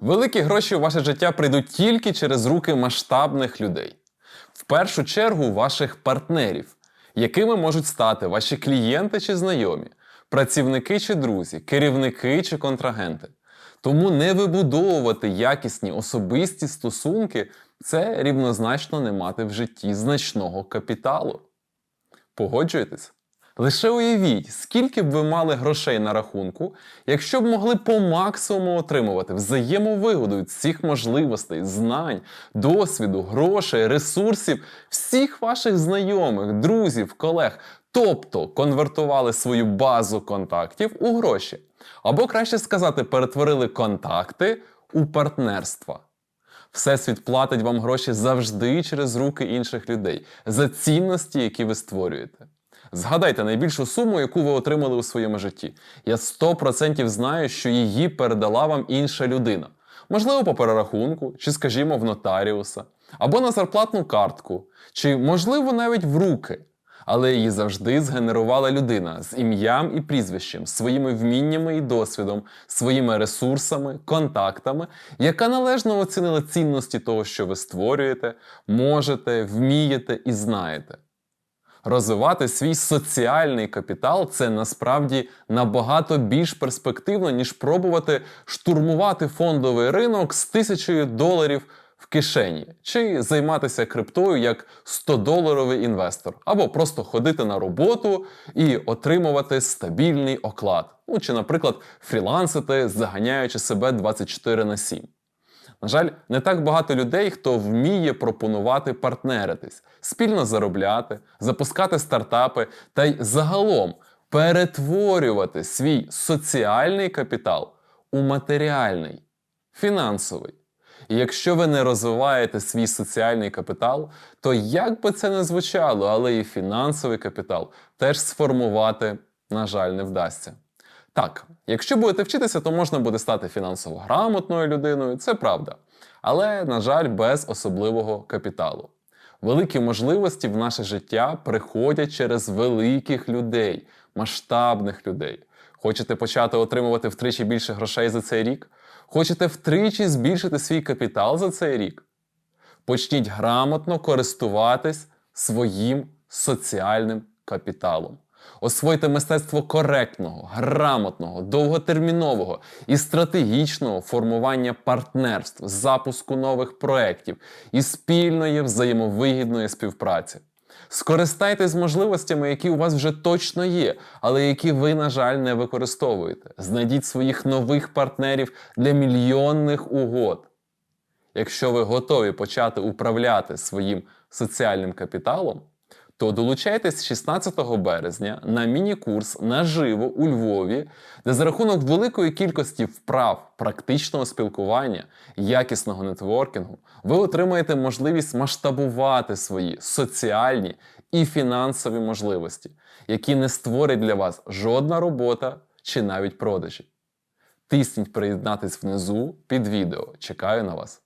Великі гроші у ваше життя прийдуть тільки через руки масштабних людей. В першу чергу ваших партнерів, якими можуть стати ваші клієнти чи знайомі, працівники чи друзі, керівники чи контрагенти. Тому не вибудовувати якісні особисті стосунки це рівнозначно не мати в житті значного капіталу. Погоджуєтесь? Лише уявіть, скільки б ви мали грошей на рахунку, якщо б могли по максимуму отримувати взаємовигоду від всіх можливостей, знань, досвіду, грошей, ресурсів, всіх ваших знайомих, друзів, колег, тобто конвертували свою базу контактів у гроші. Або краще сказати, перетворили контакти у партнерства. Всесвіт платить вам гроші завжди через руки інших людей за цінності, які ви створюєте. Згадайте найбільшу суму, яку ви отримали у своєму житті. Я 100% знаю, що її передала вам інша людина. Можливо, по перерахунку, чи, скажімо, в нотаріуса, або на зарплатну картку, чи, можливо, навіть в руки. Але її завжди згенерувала людина з ім'ям і прізвищем, своїми вміннями і досвідом, своїми ресурсами, контактами, яка належно оцінила цінності того, що ви створюєте, можете, вмієте і знаєте. Розвивати свій соціальний капітал це насправді набагато більш перспективно, ніж пробувати штурмувати фондовий ринок з тисячею доларів в кишені, чи займатися криптою як 100-доларовий інвестор, або просто ходити на роботу і отримувати стабільний оклад, ну чи, наприклад, фрілансити, заганяючи себе 24 на 7. На жаль, не так багато людей, хто вміє пропонувати партнеритись, спільно заробляти, запускати стартапи та й загалом перетворювати свій соціальний капітал у матеріальний, фінансовий. І якщо ви не розвиваєте свій соціальний капітал, то як би це не звучало, але і фінансовий капітал теж сформувати, на жаль, не вдасться. Так, якщо будете вчитися, то можна буде стати фінансово грамотною людиною, це правда. Але, на жаль, без особливого капіталу. Великі можливості в наше життя приходять через великих людей, масштабних людей. Хочете почати отримувати втричі більше грошей за цей рік? Хочете втричі збільшити свій капітал за цей рік? Почніть грамотно користуватись своїм соціальним капіталом. Освойте мистецтво коректного, грамотного, довготермінового і стратегічного формування партнерств, запуску нових проєктів і спільної взаємовигідної співпраці. Скористайтесь можливостями, які у вас вже точно є, але які ви, на жаль, не використовуєте. Знайдіть своїх нових партнерів для мільйонних угод. Якщо ви готові почати управляти своїм соціальним капіталом, то долучайтесь 16 березня на міні-курс наживо у Львові, де за рахунок великої кількості вправ, практичного спілкування, якісного нетворкінгу, ви отримаєте можливість масштабувати свої соціальні і фінансові можливості, які не створить для вас жодна робота чи навіть продажі. Тисніть приєднатись внизу під відео. Чекаю на вас.